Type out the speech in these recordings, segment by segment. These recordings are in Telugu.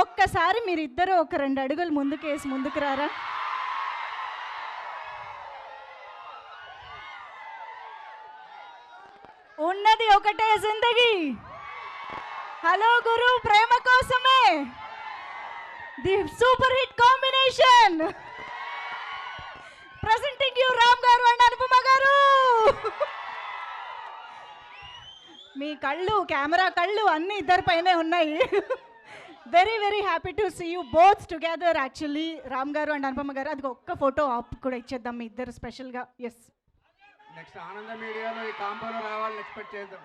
ఒక్కసారి మీరిద్దరూ ఒక రెండు అడుగులు ముందుకేసి ముందుకు రారా ఉన్నది ఒకటే జిందగీ. హలో గురు ప్రేమ కోసమే. The super hit combination. Presenting you Ram garu and Anupama గారు. మీ కళ్ళు కెమెరా కళ్ళు అన్నీ ఇద్దరి పైనే ఉన్నాయి. Very very happy to see you both together actually Ram garu and Anupama గారు అది ఒక్క ఫోటో ఆప్ కూడా ఇచ్చేద్దాం మీ ఇద్దరు స్పెషల్గా ఎస్ నెక్స్ట్ ఆనంద మీడియాలో ఈ కాంబోలో రావాలని ఎక్స్పెక్ట్ చేద్దాం.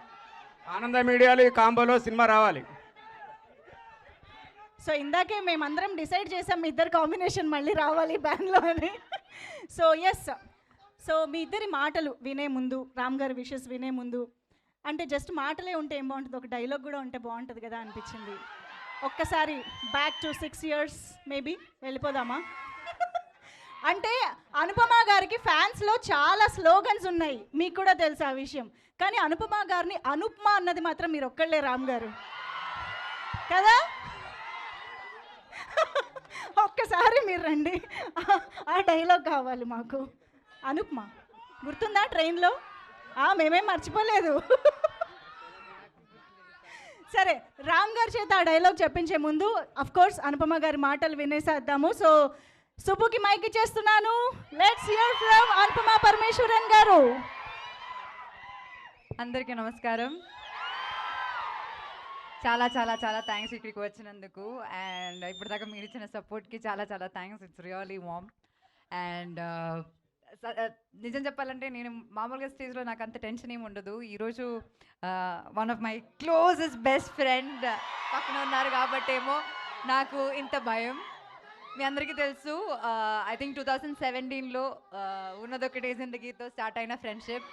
ఆనంద మీడియాలో ఈ కాంబోలో సినిమా రావాలి. సో ఇందాకే మేమందరం డిసైడ్ చేసాం మీ ఇద్దరు కాంబినేషన్ మళ్ళీ రావాలి బ్యాండ్లో అని. సో ఎస్ సో మీ ఇద్దరి మాటలు వినే ముందు రామ్ గారి విషెస్ వినే ముందు అంటే జస్ట్ మాటలే ఉంటే ఏం బాగుంటుంది? ఒక డైలాగ్ కూడా ఉంటే బాగుంటుంది కదా అనిపించింది. ఒక్కసారి back to six years maybe వెళ్ళిపోదామా? అంటే అనుపమ గారికి ఫ్యాన్స్లో చాలా స్లోగన్స్ ఉన్నాయి. మీకు కూడా తెలుసు ఆ విషయం. కానీ అనుపమ గారిని అనుప్మా అన్నది మాత్రం మీరు ఒక్కళ్ళే రామ్ గారు. కదా? ఒక్కసారి మీరు రండి. ఆ డైలాగ్ కావాలి మాకు. అనుప్మా గుర్తుందా ట్రైన్లో మేమేం మర్చిపోలేదు. సరే రామ్ గారి చేత ఆ డైలాగ్ చెప్పించే ముందు అఫ్ కోర్స్ అనుపమ గారి మాటలు వినేసేద్దాము. సో సుబ్బుకి మైక్ ఇచ్చేస్తున్నాను. Let's hear from Anupama Parameswaran garu. అందరికీ నమస్కారం. చాలా చాలా చాలా థ్యాంక్స్ ఇక్కడికి వచ్చినందుకు. అండ్ ఇప్పటిదాకా మీరు ఇచ్చిన సపోర్ట్కి చాలా చాలా thanks it's really warm and నిజం చెప్పాలంటే నేను మామూలుగా స్టేజ్లో నాకు అంత టెన్షన్ ఏమి ఉండదు. ఈరోజు one of my closest best friend పక్కన ఉన్నారు కాబట్టేమో నాకు ఇంత భయం. మీ అందరికీ తెలుసు ఐ థింక్ టూ థౌజండ్ సెవెంటీన్లో ఉన్నదొకటే జిందగీతో స్టార్ట్ అయిన ఫ్రెండ్షిప్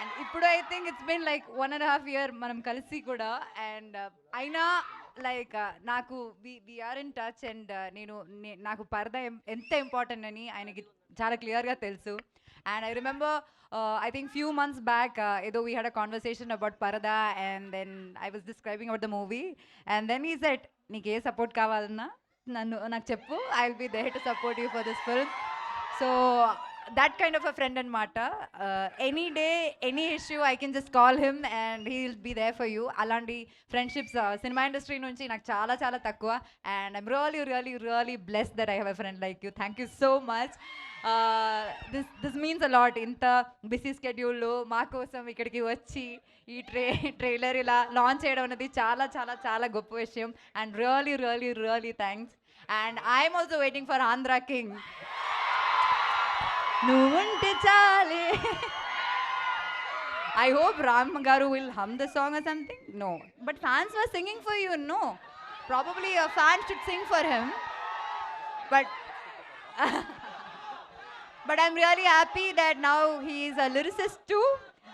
అండ్ ఇప్పుడు I think it's been like one and half year మనం కలిసి కూడా అండ్ అయినా లైక్ నాకు వీఆర్ ఇన్ టచ్ అండ్ నేను నాకు పరద ఎంత ఇంపార్టెంట్ అని ఆయనకి చాలా క్లియర్గా తెలుసు. And I remember I think few months back ఏదో we had a conversation about Paradha and then I was describing about the movie and then ఈ సెట్ నీకు ఏ సపోర్ట్ కావాలన్నా నన్ను నాకు చెప్పు. I will be there to support you for this film so that kind of a friend అనమాట any day any issue I can just call him and he will be there for you అలాంటి ఫ్రెండ్షిప్స్ సినిమా ఇండస్ట్రీ నుంచి నాకు చాలా చాలా తక్కువ. And I'm really really really blessed that I have a friend like you thank you so much this this means a lot ఇంత బిజీ స్కెడ్యూల్లో మా కోసం ఇక్కడికి వచ్చి ఈ ట్రే ట్రైలర్ ఇలా లాంచ్ చేయడం అనేది చాలా చాలా చాలా గొప్ప విషయం. And really really really thanks and I'm also waiting for Andhra king నువ్వుంటే చాలే I hope Ram Garu will hum the song or something. No. But fans were singing for you, no. Probably a fan should sing for him. But but I'm really happy that now he is a lyricist too.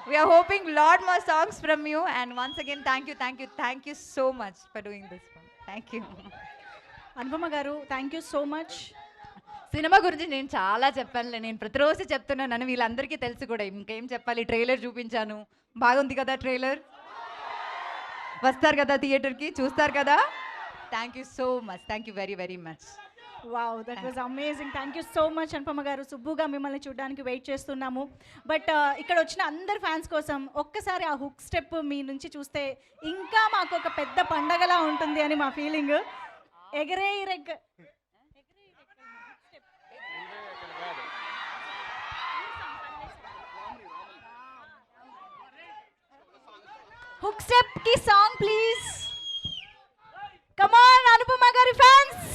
We are hoping lot more songs from you. And once again, thank you, thank you, thank you so much for doing this one. Thank you. Anupama గారు thank you so much cinema గురించి నేను చాలా చెప్పానులే. నేను ప్రతిరోజు చెప్తున్నాను వీళ్ళందరికీ తెలుసు కూడా. ఇంకేం చెప్పాలి? ట్రైలర్ చూపించాను. బాగుంది కదా ట్రైలర్? వస్తారు కదా థియేటర్కి? చూస్తారు కదా? Thank you so much thank you very very much wow that was amazing thank you so much Anupama garu. సుబ్బుగా మిమ్మల్ని చూడడానికి వెయిట్ చేస్తున్నాము. బట్ ఇక్కడ వచ్చిన అందరి ఫ్యాన్స్ కోసం ఒక్కసారి ఆ హుక్ స్టెప్ మీ నుంచి చూస్తే ఇంకా మాకు ఒక పెద్ద పండగలా ఉంటుంది అని మా ఫీలింగ్ ఎగరే రెగ్ హుక్ స్టెప్కి song please come on Anupama గారి ఫ్యాన్స్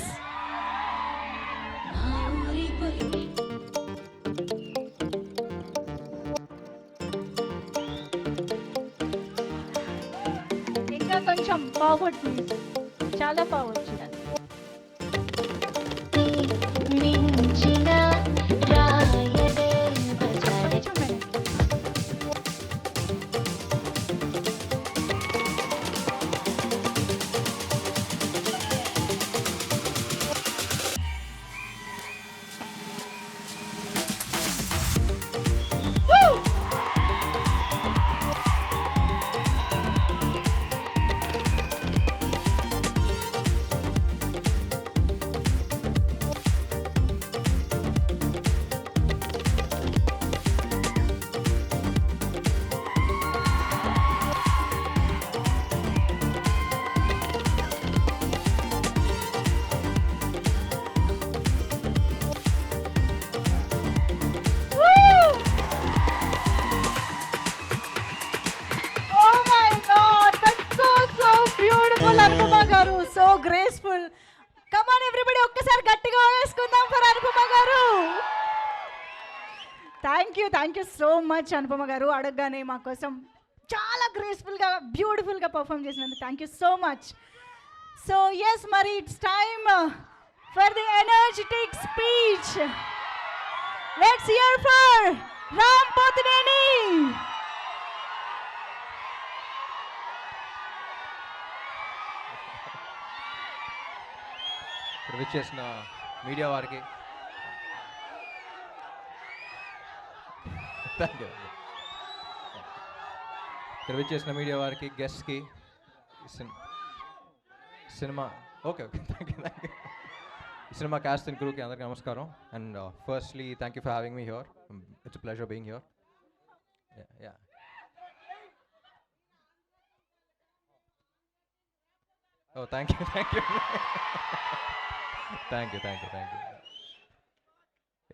ఇంకా కొంచెం ఫార్వర్డ్ చాలా ఫార్వర్డ్ గ్రేస్ఫుల్. కమాన్ ఎవ్రీబడి ఒక్కసారి గట్టిగా వేసుకుందాం ఫర్ అనుపమ గారు. Thank you thank you so much Anupama గారు. అడగగానే మా కోసం చాలా గ్రేస్ఫుల్గా బ్యూటిఫుల్గా పర్ఫామ్ చేసినందుకు thank you so much so yes మరి it's time for the energetic speech let's hear for Ram Potineni విచ్చేసిన మీడియా వారికి. థ్యాంక్ యూ ఇక్కడ విచ్చేసిన మీడియా వారికి గెస్ట్కి cinema okay okay thank you thank you cinema cast and క్రూకి అందరికీ నమస్కారం. And firstly thank you for having me here it's pleasure being here yeah Oh, thank you, thank you. Thank you thank you thank you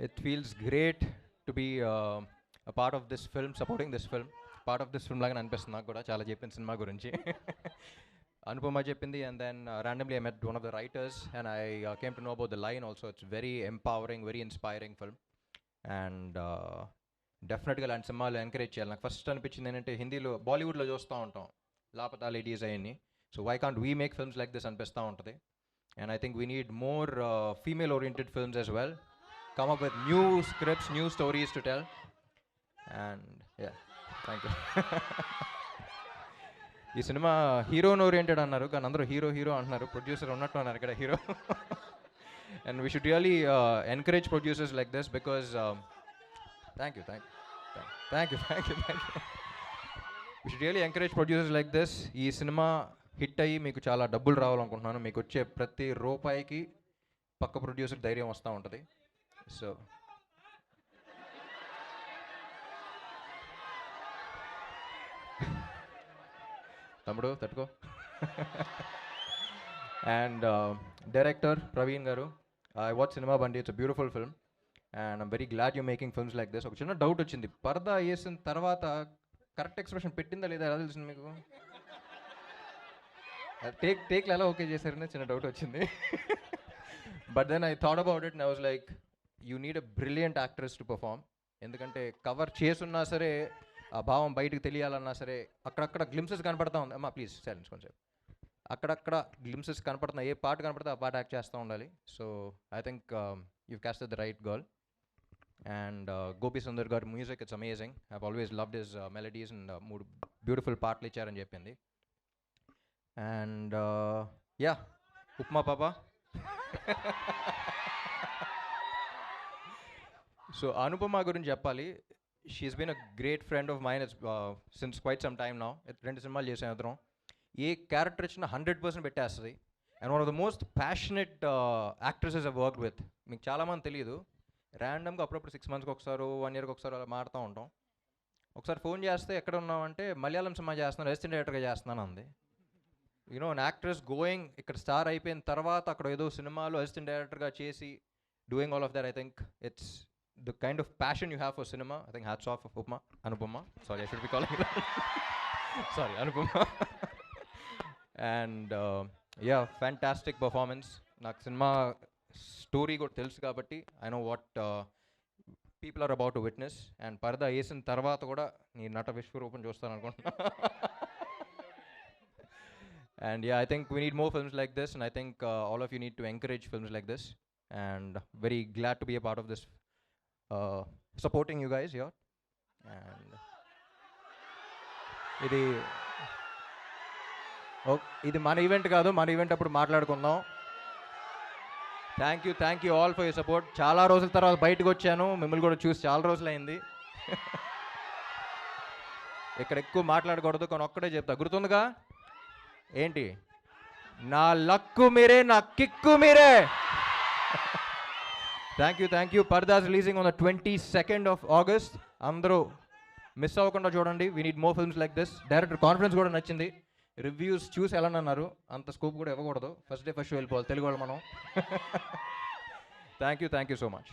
it feels great to be part of this film supporting this film part of this film లాగా అనిపిస్తుంది నాకు కూడా చాలా చెప్పిన సినిమా గురించి. అనుపమ చెప్పింది and then randomly I met one of the writers and I came to know about the line also it's very empowering very inspiring film and డెఫినెట్గా ఇలాంటి సినిమాలు ఎంకరేజ్ చేయాలి. నాకు ఫస్ట్ అనిపించింది ఏంటంటే హిందీలో బాలీవుడ్లో చూస్తూ ఉంటాం. లాపతా లేడీస్ అవన్నీ so why can't we make films like this అనిపిస్తూ ఉంటుంది. And I think we need more female oriented films as well come up with new scripts new stories to tell and ya thank you ఈ సినిమా హీరోన్ ఓరియంటెడ్ అన్నారు కానీ అందరూ హీరో హీరో అంటున్నారు. ప్రొడ్యూసర్ ఉన్నట్టు అన్నారు ఇక్కడ hero. And we should really encourage producers like this because thank you thank thank you thank you thank you we should really encourage producers like this ఈ సినిమా హిట్ అయ్యి మీకు చాలా డబ్బులు రావాలనుకుంటున్నాను. మీకు వచ్చే ప్రతి రూపాయికి పక్క ప్రొడ్యూసర్ ధైర్యం వస్తూ ఉంటుంది. సో తమ్ముడు తట్టుకో. And director Praveen garu I watch Cinema Bandi it's beautiful film. And I'm very glad you making films like this. ఒక చిన్న డౌట్ వచ్చింది. పరదా వేసిన తర్వాత కరెక్ట్ ఎక్స్ప్రెషన్ పెట్టిందా లేదా? ఎలా తెలిసింది మీకు? టేక్ టేక్లు ఎలా ఓకే చేశారనే చిన్న డౌట్ వచ్చింది. But then I thought about it I was like you need a brilliant actress to perform ఎందుకంటే కవర్ చేసున్నా సరే ఆ భావం బయటకు తెలియాలన్నా సరే అక్కడక్కడ గ్లిమ్సెస్ కనపడతా ఉంది. అమ్మా ప్లీజ్ సైలెన్స్ కొంచెం. అక్కడక్కడ గ్లిమ్సెస్ కనపడుతున్నాయి ఏ పాట కనపడితే ఆ పాట యాక్ట్ చేస్తూ ఉండాలి. So I think you cast the right girl and Gopi Sundar గారి music it's amazing I always loved his melodies and మూడు బ్యూటిఫుల్ పాటలు ఇచ్చారని చెప్పింది. అండ్ యా ఉప్మా పాప సో అనుపమ గురించి చెప్పాలి. She's been a great friend of mine since quite some time నా రెండు సినిమాలు చేసిన ఇద్దరం. ఏ క్యారెక్టర్ ఇచ్చినా హండ్రెడ్ పర్సెంట్ పెట్టేస్తుంది. And one of the most passionate actresses I work with మీకు చాలామంది తెలియదు ర్యాండమ్గా అప్పుడప్పుడు సిక్స్ మంత్స్కి ఒకసారి వన్ ఇయర్కి ఒకసారి అలా మారుతూ ఉంటాం. ఒకసారి ఫోన్ చేస్తే ఎక్కడ ఉన్నామంటే మలయాళం సినిమా చేస్తున్నాను రెసిడెంట్ డైరెక్టర్గా చేస్తున్నాను అంది. You know an actress going ఇక్కడ స్టార్ అయిపోయిన తర్వాత అక్కడ ఏదో సినిమాలో అసిస్టెంట్ డైరెక్టర్గా చేసి doing all of that I think it's the kind of passion you have for cinema I think hats off Upama Anupama sorry I should be calling sorry Anupama and ya fantastic performance నాకు సినిమా స్టోరీ కూడా తెలుసు కాబట్టి I know what people are about to witness and Paradha వేసిన తర్వాత కూడా నీ నట విశ్వరూపం చూస్తాను అనుకుంటున్నా. and yeah i think we need more films like this and i think uh, all of you need to encourage films like this and very glad to be a part of this uh, supporting you guys here and ఇది ఓ- ఇది మన ఈవెంట్ కాదు మన ఈవెంట్ అప్పుడు మాట్లాడుకుందాం thank you thank you all for you support చాలా రోజుల తర్వాత బయటకు వచ్చాను మిమ్మల్ని కూడా చూసి చాలా రోజులైంది ఇక్కడ ఎక్కువ మాట్లాడకూడదు కానీ ఒక్కడే చెప్తా గుర్తుందిగా ఏంటి? నా లక్కు మీరే నా కిక్కు మీరే. Thank you thank you Paradha's releasing on the twenty second of August అందరూ మిస్ అవ్వకుండా చూడండి. We need more films like this director confidence కూడా నచ్చింది. రివ్యూస్ చూసి ఎలా అన్నారు అంత స్కోప్ కూడా ఇవ్వకూడదు. ఫస్ట్ డే ఫస్ట్ వెళ్ళిపోవాలి. తెలుగు వాళ్ళు మనం. Thank you thank you so much